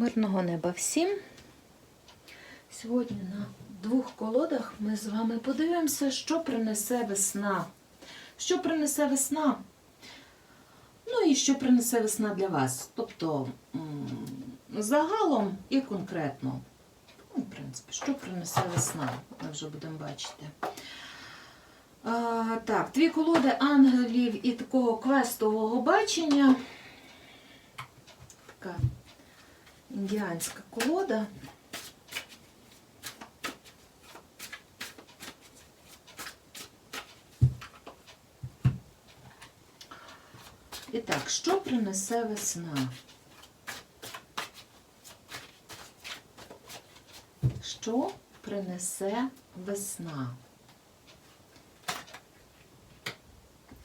Мирного неба всім. Сьогодні на двох колодах ми з вами подивимося, що принесе весна. Що принесе весна? Ну і що принесе весна для вас. Тобто загалом і конкретно. Ну, в принципі, що принесе весна, ми вже будемо бачити. А, так, дві колоди ангелів і такого квестового бачення. Така індіанська колода. І так, що принесе весна? Що принесе весна?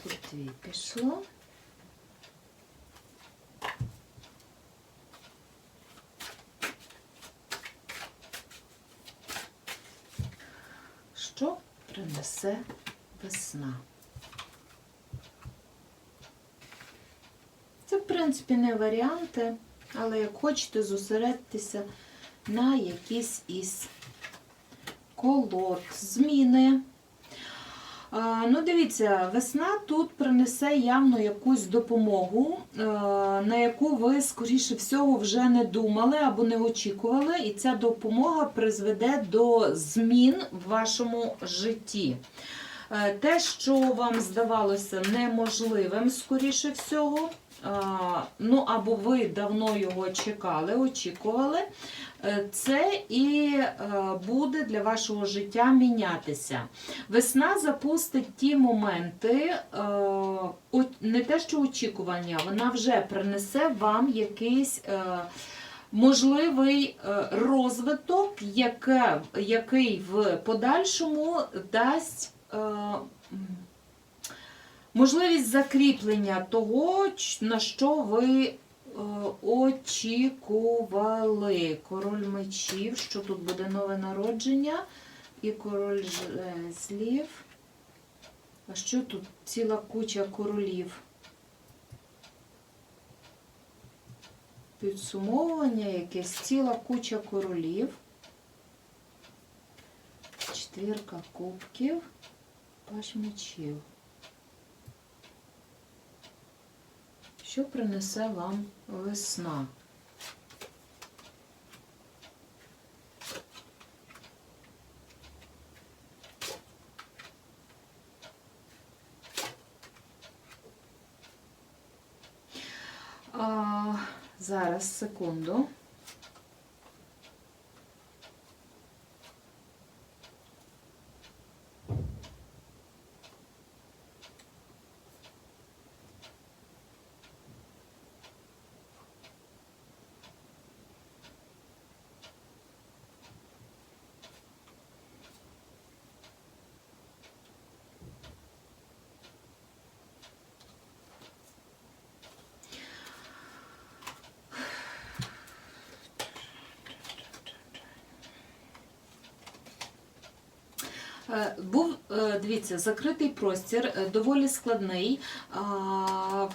Тут дві пішло. Що принесе весна? Це, в принципі, не варіанти, але як хочете, зосередитися на якісь із колод, зміни. Ну, дивіться, весна тут принесе явно якусь допомогу, е, на яку ви, скоріше всього, вже не думали або не очікували, і ця допомога призведе до змін в вашому житті. Е, Те, що вам здавалося неможливим, скоріше всього, ну або ви давно його чекали, очікували, е, це і е, буде для вашого життя мінятися. Весна запустить ті моменти, е, не те, що очікування, вона вже принесе вам якийсь. Можливий розвиток, який в подальшому дасть можливість закріплення того, на що ви е, очікували. Король мечів, що тут буде нове народження, і король жезлів. А що тут ціла куча королів? Підсумовування якесь, ціла куча королів. Четвірка кубків, паш мечів. Що принесе вам весна? А, зараз, секунду. Був, е, дивіться, закритий простір, е, доволі складний,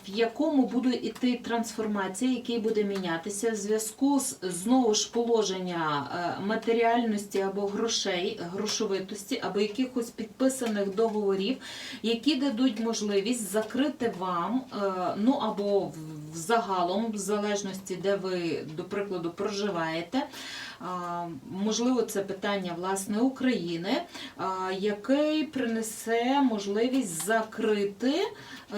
в якому буде йти трансформація, який буде мінятися в зв'язку з знову ж положення е, матеріальності або грошей, грошовитості, або якихось підписаних договорів, які дадуть можливість закрити вам, е, ну або в загалом, в залежності, де ви, до прикладу, проживаєте. Можливо, це питання власне України, який принесе можливість закрити,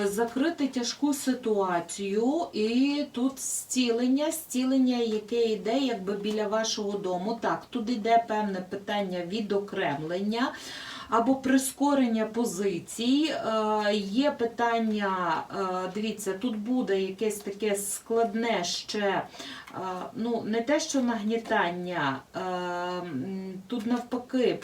закрити тяжку ситуацію, і тут зцілення, зцілення, яке йде якби біля вашого дому. Так, тут йде певне питання відокремлення. Або прискорення позицій. Е, Є питання, е, дивіться, тут буде якесь таке складне ще, е, ну, не те, що нагнітання, тут навпаки.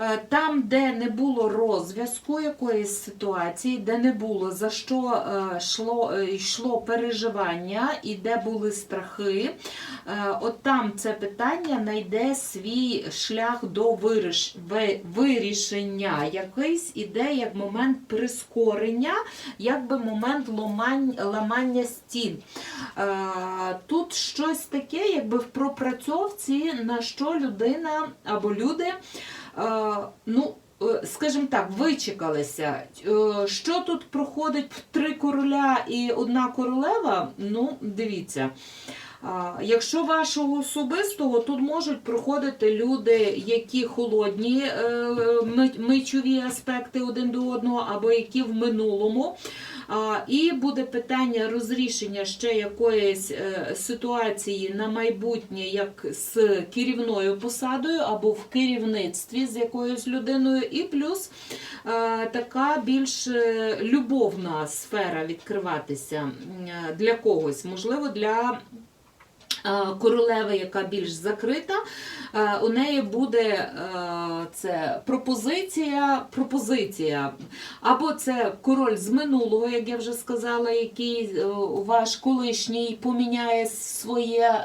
Е, Там, де не було розв'язку якоїсь ситуації, де не було за що е, йшло, е, йшло переживання і де були страхи, е, от там це питання знайде свій шлях до виріш, вирішення. Якийсь іде як момент прискорення, якби момент ламання стін. Е, Тут щось таке, якби в пропрацьовці, на що людина або люди. Ну, е, скажімо так, вичекалися. Е, Що тут проходить три короля і одна королева? Ну, дивіться. Якщо вашого особистого, тут можуть проходити люди, які холодні е, ми- мечові аспекти один до одного, або які в минулому. І буде питання розрішення ще якоїсь е, ситуації на майбутнє, як з керівною посадою, або в керівництві з якоюсь людиною, і плюс е, така більш любовна сфера відкриватися для когось, можливо, для. Е, Королеви, яка більш закрита, е, у неї буде е, це пропозиція, пропозиція. Або це король з минулого, як я вже сказала, який ваш колишній поміняє своє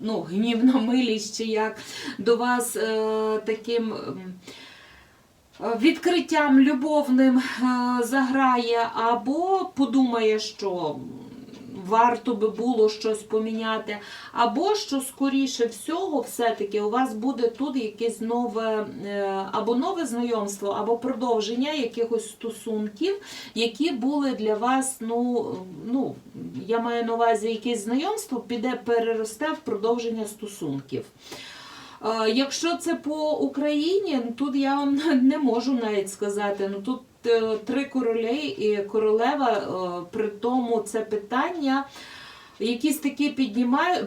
ну, гнівна милість, чи як до вас таким. Відкриттям любовним заграє, або подумає, що варто би було щось поміняти, або що скоріше всього, все-таки у вас буде тут якесь нове е, або нове знайомство, або продовження якихось стосунків, які були для вас, ну, ну я маю на увазі якесь знайомство, піде переросте в продовження стосунків. Е, Якщо це по Україні, тут я вам не можу навіть сказати. Ну тут три королі і королева, е, при тому це питання. Якісь такі піднімають,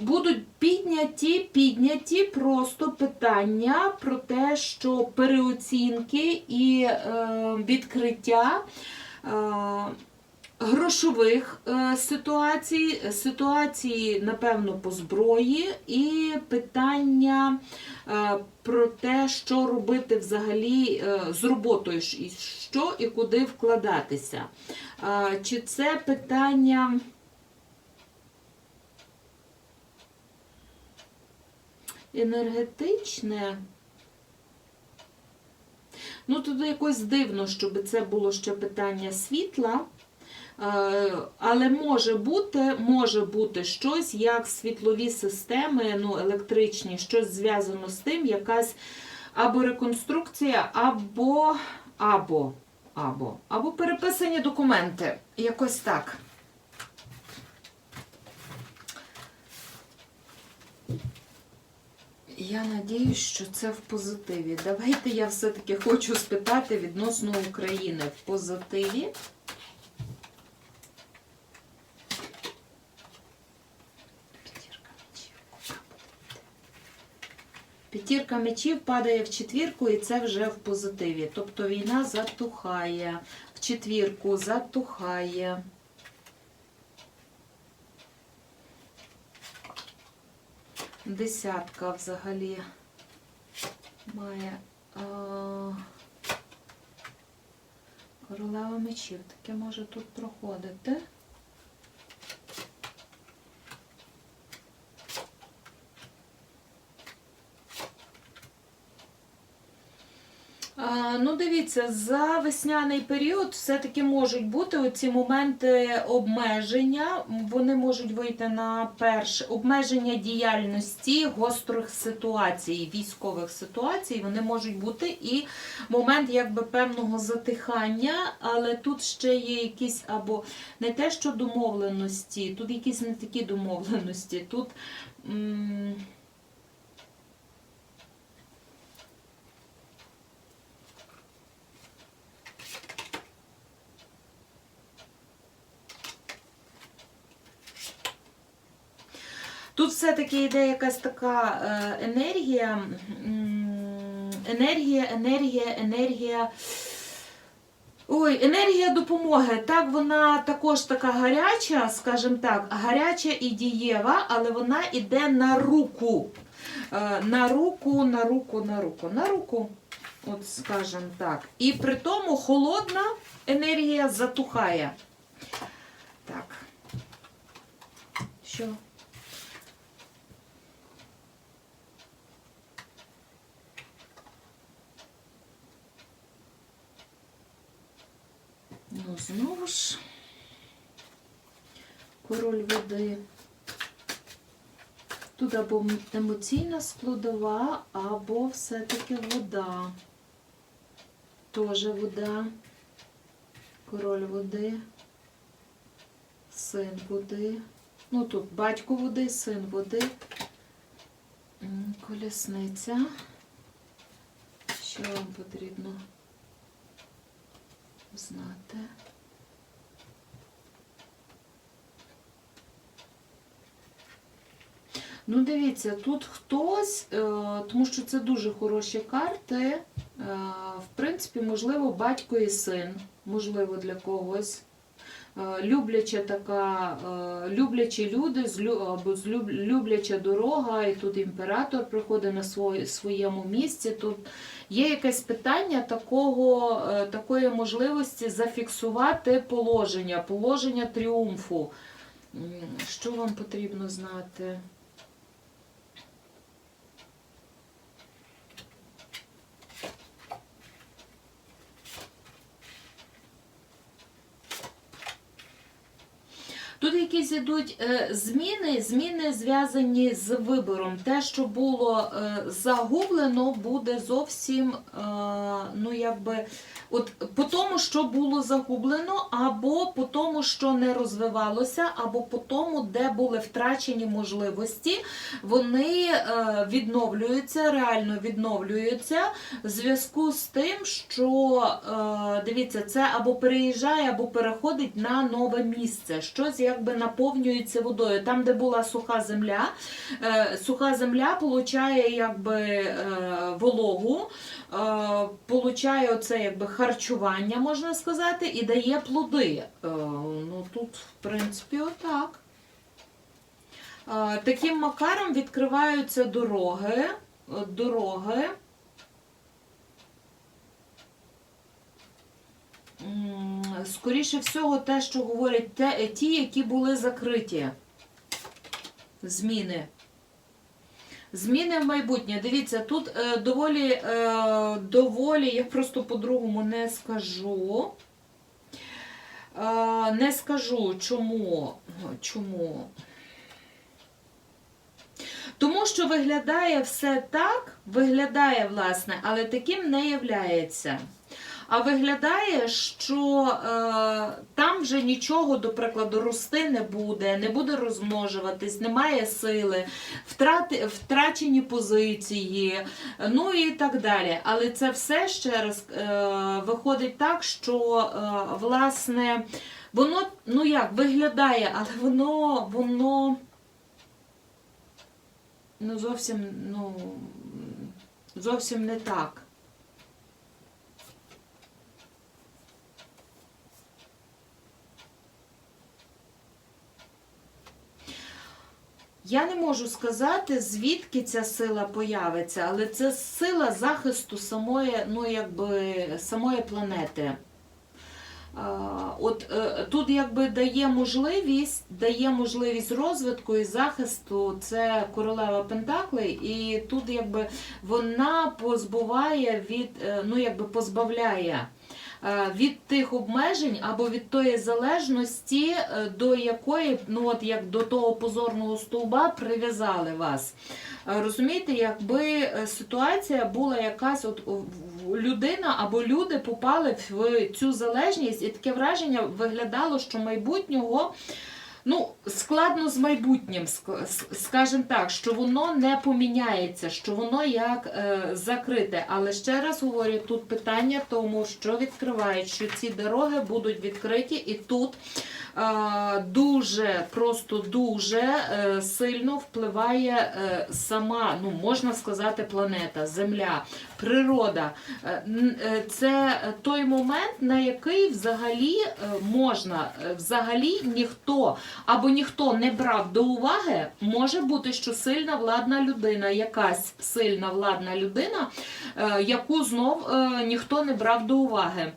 будуть підняті, підняті просто питання про те, що переоцінки і е, відкриття е, грошових е, ситуацій, ситуації, напевно, по зброї, і питання е, про те, що робити взагалі е, з роботою, що і куди вкладатися. Чи це питання. Енергетичне. Ну, тут якось дивно, щоб це було ще питання світла. Е, Але може бути, може бути щось, як світлові системи, ну, електричні, щось зв'язано з тим, якась або реконструкція, або, або, або, або переписані документи. Якось так. Я надіюсь, що це в позитиві. Давайте я все-таки хочу спитати відносно України в позитиві. П'ятірка мечів. Куди буде? П'ятірка мечів падає в четвірку, і це вже в позитиві. Тобто війна затухає. В четвірку затухає. Десятка взагалі має а, королева мечів. Таке може тут проходити. А, Ну, дивіться, за весняний період все-таки можуть бути оці моменти обмеження. Вони можуть вийти на перше обмеження діяльності гострих ситуацій, військових ситуацій. Вони можуть бути і момент якби певного затихання, але тут ще є якісь або не те, що домовленості, тут якісь не такі домовленості. Тут. м, Тут все-таки йде якась така е, енергія, енергія, енергія, енергія. Ой, енергія допомоги. Так, вона також така гаряча, скажімо так, гаряча і дієва, але вона йде на руку. Е, На руку, на руку, на руку, на руку, от скажем так. І при тому холодна енергія затухає. Так. Що? Ну, знову ж король води. Тут або емоційна складова, або все-таки вода. Тоже вода. Король води. Син води. Ну тут батько води, син води. Колісниця. Що вам потрібно знати? Ну, дивіться, тут хтось, е, тому що це дуже хороші карти. е, В принципі, можливо, батько і син, можливо, для когось. Е, Любляча така, люблячі люди, або любляча дорога, і тут імператор приходить на своє- своєму місці. Тут є якесь питання такого, такої можливості зафіксувати положення, положення тріумфу. Що вам потрібно знати? Тут якісь ідуть е, зміни, зміни зв'язані з вибором. Те, що було е, загублено, буде зовсім, е, ну якби, от по тому, що було загублено, або по тому, що не розвивалося, або по тому, де були втрачені можливості, вони відновлюються, реально відновлюються в зв'язку з тим, що дивіться, це або переїжджає, або переходить на нове місце. Щось якби наповнюється водою. Там, де була суха земля, е, суха земля получає якби е, вологу, е, получає оце якби харчування, можна сказати, і дає плоди. Ну тут, в принципі, отак. Таким макаром відкриваються дороги. Дороги. Скоріше всього, те, що говорять те, ті, які були закриті. Зміни. Зміни в майбутнє. Дивіться, тут е, доволі, е, доволі, я просто по-другому не скажу. Е, не скажу, чому. Чому? Тому що виглядає все так, виглядає, власне, але таким не являється. А виглядає, що е, там вже нічого, до прикладу, рости не буде, не буде розмножуватись, немає сили, втрати, втрачені позиції, ну і так далі. Але це все ще раз е, виходить так, що е, власне воно ну як виглядає, але воно воно ну зовсім ну зовсім не так. Я не можу сказати, звідки ця сила появиться, але це сила захисту самої, ну, якби, самої планети. От е, тут якби дає можливість, дає можливість розвитку і захисту. Це королева Пентаклей, і тут якби вона позбуває від, е, ну якби позбавляє від тих обмежень або від тої залежності, е, до якої, ну от як до того позорного стовба прив'язали вас. Е, Розумієте, якби е, ситуація була якась, от людина або люди попали в цю залежність, і таке враження виглядало, що майбутнього. Ну, складно з майбутнім, скажімо так, що воно не поміняється, що воно як е, закрите. Але ще раз говорю, тут питання тому, що відкривають, що ці дороги будуть відкриті, і тут е, дуже, просто дуже е, сильно впливає е, сама, ну можна сказати, планета, Земля, природа. Е, е, Це той момент, на який взагалі е, можна, взагалі ніхто або ніхто не брав до уваги, може бути, що сильна владна людина, якась сильна владна людина, яку знов ніхто не брав до уваги.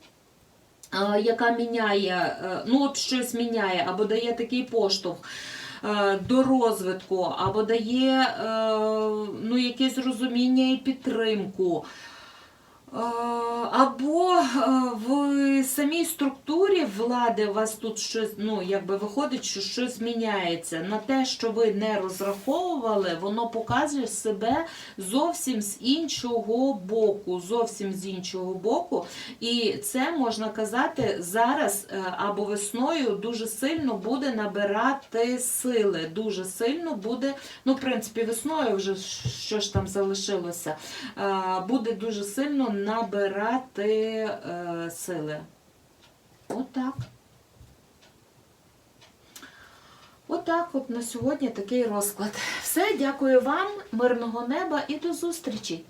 Яка міняє, ну от щось міняє, або дає такий поштовх до розвитку, або дає е, ну, якесь розуміння і підтримку. Е, Або е, в самій структурі влади у вас тут щось, ну, якби виходить, що щось міняється. На те, що ви не розраховували, воно показує себе зовсім з іншого боку. Зовсім з іншого боку. І це можна казати зараз е, або весною дуже сильно буде набирати сили. Дуже сильно буде, ну, в принципі, весною вже що ж там залишилося е, буде дуже сильно набирати е, сили. Отак. Отак от на сьогодні такий розклад. Все, дякую вам, мирного неба і до зустрічі!